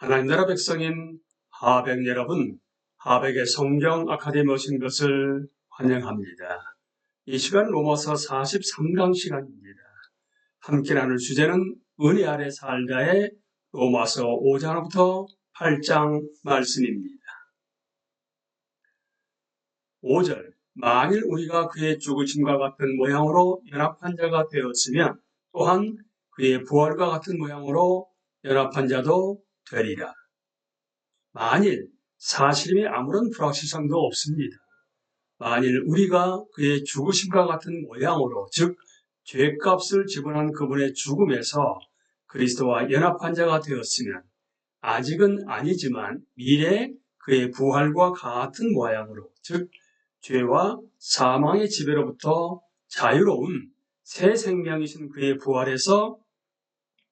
하나님 나라 백성인 하백 여러분, 하백의 성경 아카데미 오신 것을 환영합니다. 이 시간 로마서 43강 시간입니다. 함께 나눌 주제는 은혜 아래 살다의 로마서 5장부터 8장 말씀입니다. 5절 만일 우리가 그의 죽으심과 같은 모양으로 연합한 자가 되었으면 또한 그의 부활과 같은 모양으로 연합한 자도 되리라. 만일 사실임에 아무런 불확실성도 없습니다. 만일 우리가 그의 죽으심과 같은 모양으로 즉 죄값을 지불한 그분의 죽음에서 그리스도와 연합한 자가 되었으면 아직은 아니지만 미래 그의 부활과 같은 모양으로 즉 죄와 사망의 지배로부터 자유로운 새 생명이신 그의 부활에서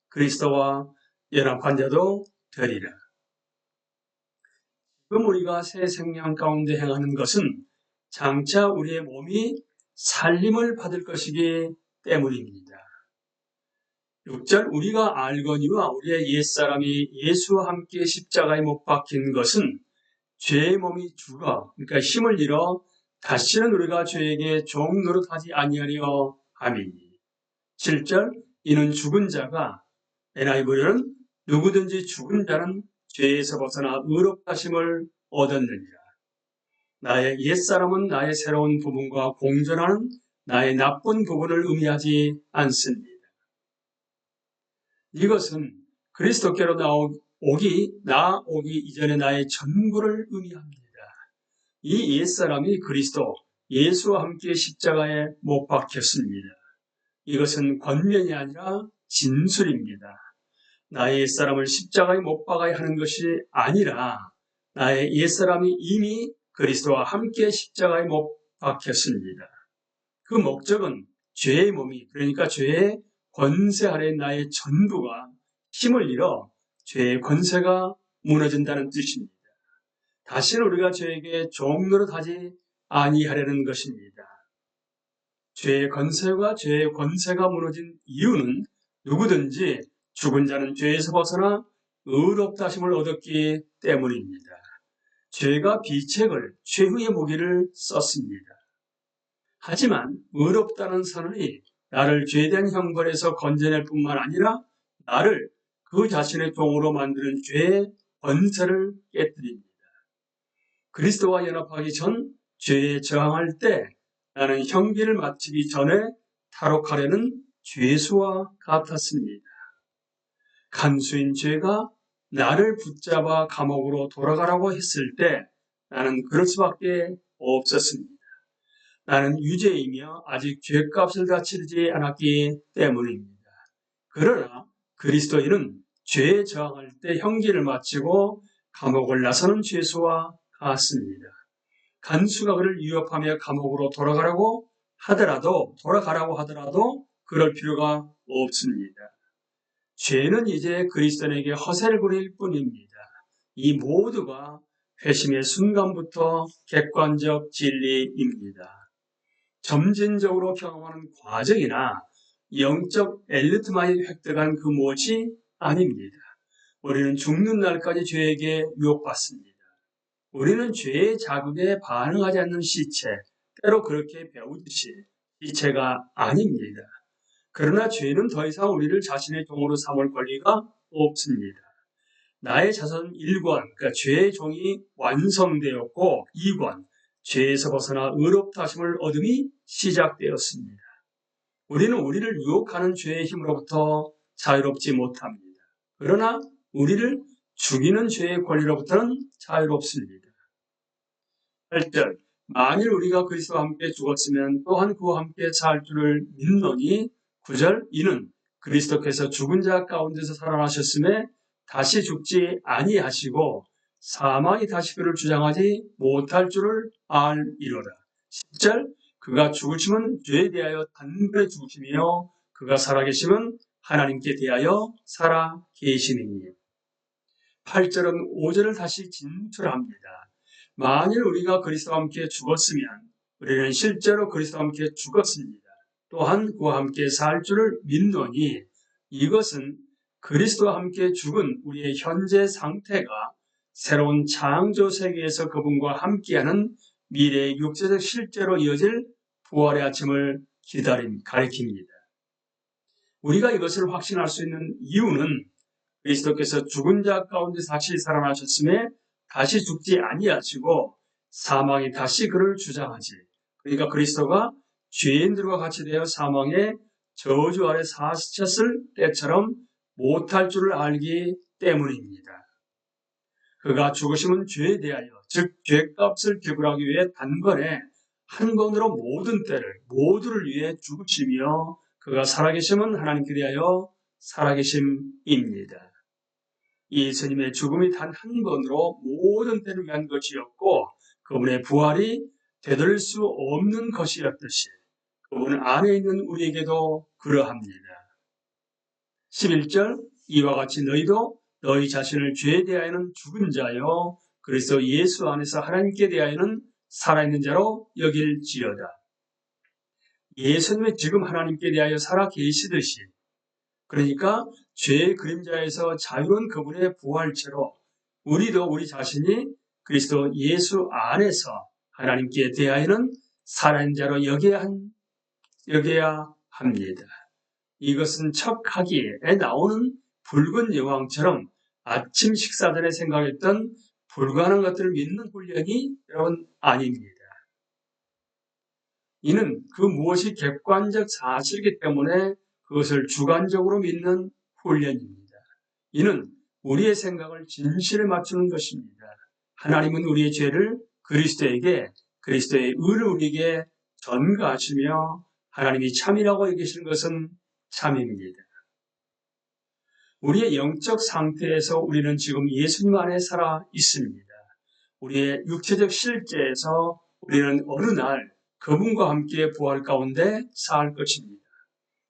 그리스도와 연합한 자도 되리라. 지금 우리가 새 생명 가운데 행하는 것은 장차 우리의 몸이 살림을 받을 것이기 때문입니다. 6절 우리가 알거니와 우리의 옛사람이 예수와 함께 십자가에 못 박힌 것은 죄의 몸이 죽어 그러니까 힘을 잃어 다시는 우리가 죄에게 종 노릇하지 아니하려 함이니 7절 이는 죽은 자가 NIV는 누구든지 죽은 자는 죄에서 벗어나 의롭다심을 얻었느니라. 나의 옛사람은 나의 새로운 부분과 공존하는 나의 나쁜 부분을 의미하지 않습니다. 이것은 그리스도께로 나오기, 나오기 이전에 나의 전부를 의미합니다. 이 옛사람이 그리스도, 예수와 함께 십자가에 못 박혔습니다. 이것은 권면이 아니라 진술입니다. 나의 옛사람을 십자가에 못 박아야 하는 것이 아니라 나의 옛사람이 이미 그리스도와 함께 십자가에 못 박혔습니다. 그 목적은 죄의 몸이 그러니까 죄의 권세 아래 나의 전부가 힘을 잃어 죄의 권세가 무너진다는 뜻입니다. 다시는 우리가 죄에게 종노릇하지 아니하려는 것입니다. 죄의 권세와 죄의 권세가 무너진 이유는 누구든지 죽은 자는 죄에서 벗어나 의롭다심을 얻었기 때문입니다. 죄가 비책을 최후의 무기를 썼습니다. 하지만 의롭다는 선언이 나를 죄된 형벌에서 건져낼 뿐만 아니라 나를 그 자신의 종으로 만드는 죄의 권세를 깨뜨립니다. 그리스도와 연합하기 전 죄에 저항할 때 나는 형기를 마치기 전에 탈옥하려는 죄수와 같았습니다. 간수인 죄가 나를 붙잡아 감옥으로 돌아가라고 했을 때 나는 그럴 수밖에 없었습니다. 나는 유죄이며 아직 죄값을 다 치르지 않았기 때문입니다. 그러나 그리스도인은 죄에 저항할 때 형기를 마치고 감옥을 나서는 죄수와 같습니다. 간수가 그를 위협하며 감옥으로 돌아가라고 하더라도 돌아가라고 하더라도 그럴 필요가 없습니다. 죄는 이제 그리스도인에게 허세를 부릴 뿐입니다. 이 모두가 회심의 순간부터 객관적 진리입니다. 점진적으로 경험하는 과정이나 영적 엘리트만이 획득한 그 무엇이 아닙니다. 우리는 죽는 날까지 죄에게 유혹받습니다. 우리는 죄의 자극에 반응하지 않는 시체, 때로 그렇게 배우듯이 시체가 아닙니다. 그러나 죄는 더 이상 우리를 자신의 종으로 삼을 권리가 없습니다. 나의 자손 1권, 그러니까 죄의 종이 완성되었고 2권, 죄에서 벗어나 의롭다 하심을 얻음이 시작되었습니다. 우리는 우리를 유혹하는 죄의 힘으로부터 자유롭지 못합니다. 그러나 우리를 죽이는 죄의 권리로부터는 자유롭습니다. 8절 만일 우리가 그리스도와 함께 죽었으면 또한 그와 함께 살 줄을 믿노니 9절 이는 그리스도께서 죽은 자 가운데서 살아나셨음에 다시 죽지 아니하시고 사망이 다시 그를 주장하지 못할 줄을 알이로라. 10절 그가 죽으심은 죄에 대하여 단번에 죽으시며 그가 살아계심은 하나님께 대하여 살아 계시느니 8절은 5절을 다시 진출합니다. 만일 우리가 그리스도와 함께 죽었으면 우리는 실제로 그리스도와 함께 죽었습니다. 또한 그와 함께 살 줄을 믿노니 이것은 그리스도와 함께 죽은 우리의 현재 상태가 새로운 창조 세계에서 그분과 함께하는 미래의 육체적 실제로 이어질 부활의 아침을 기다림, 가리킵니다. 우리가 이것을 확신할 수 있는 이유는 그리스도께서 죽은 자 가운데 다시 살아나셨음에 다시 죽지 아니하시고 사망이 다시 그를 주장하지. 그러니까 그리스도가 죄인들과 같이 되어 사망의 저주 아래 사시쳤을 때처럼 못할 줄을 알기 때문입니다. 그가 죽으심은 죄에 대하여, 즉 죄값을 지불하기 위해 단번에 한 번으로 모든 때를 모두를 위해 죽으시며 그가 살아계심은 하나님께 대하여 살아계심입니다. 예수님의 죽음이 단 한 번으로 모든 때를 위한 것이었고 그분의 부활이 되돌릴 수 없는 것이었듯이 그분 안에 있는 우리에게도 그러합니다. 11절 이와 같이 너희도 너희 자신을 죄에 대하여는 죽은 자요 그래서 예수 안에서 하나님께 대하여는 살아있는 자로 여길지어다. 예수님이 지금 하나님께 대하여 살아 계시듯이 그러니까 죄의 그림자에서 자유로운 그분의 부활체로 우리도 우리 자신이 그리스도 예수 안에서 하나님께 대하여는 살아있는 자로 여겨야, 한, 여겨야 합니다. 이것은 척하기에 나오는 붉은 여왕처럼 아침 식사 전에 생각했던 불가능한 것들을 믿는 훈련이 여러분 아닙니다. 이는 그 무엇이 객관적 사실이기 때문에 그것을 주관적으로 믿는 훈련입니다. 이는 우리의 생각을 진실에 맞추는 것입니다. 하나님은 우리의 죄를 그리스도에게 그리스도의 의를 우리에게 전가하시며 하나님이 참이라고 여기시는 것은 참입니다. 우리의 영적 상태에서 우리는 지금 예수님 안에 살아 있습니다. 우리의 육체적 실제에서 우리는 어느 날 그분과 함께 부활 가운데 살 것입니다.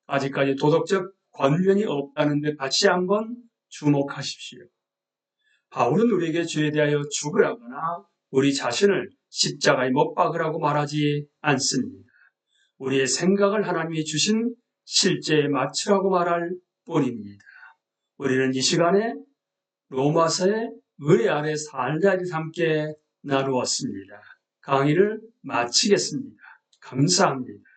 아직까지 도덕적 권면이 없다는 데 다시 한번 주목하십시오. 바울은 우리에게 죄에 대하여 죽으라거나 우리 자신을 십자가에 못 박으라고 말하지 않습니다. 우리의 생각을 하나님이 주신 실제에 맞추라고 말할 뿐입니다. 우리는 이 시간에 로마서의 의뢰 아래 살자리 함께 나누었습니다. 강의를 마치겠습니다. 감사합니다.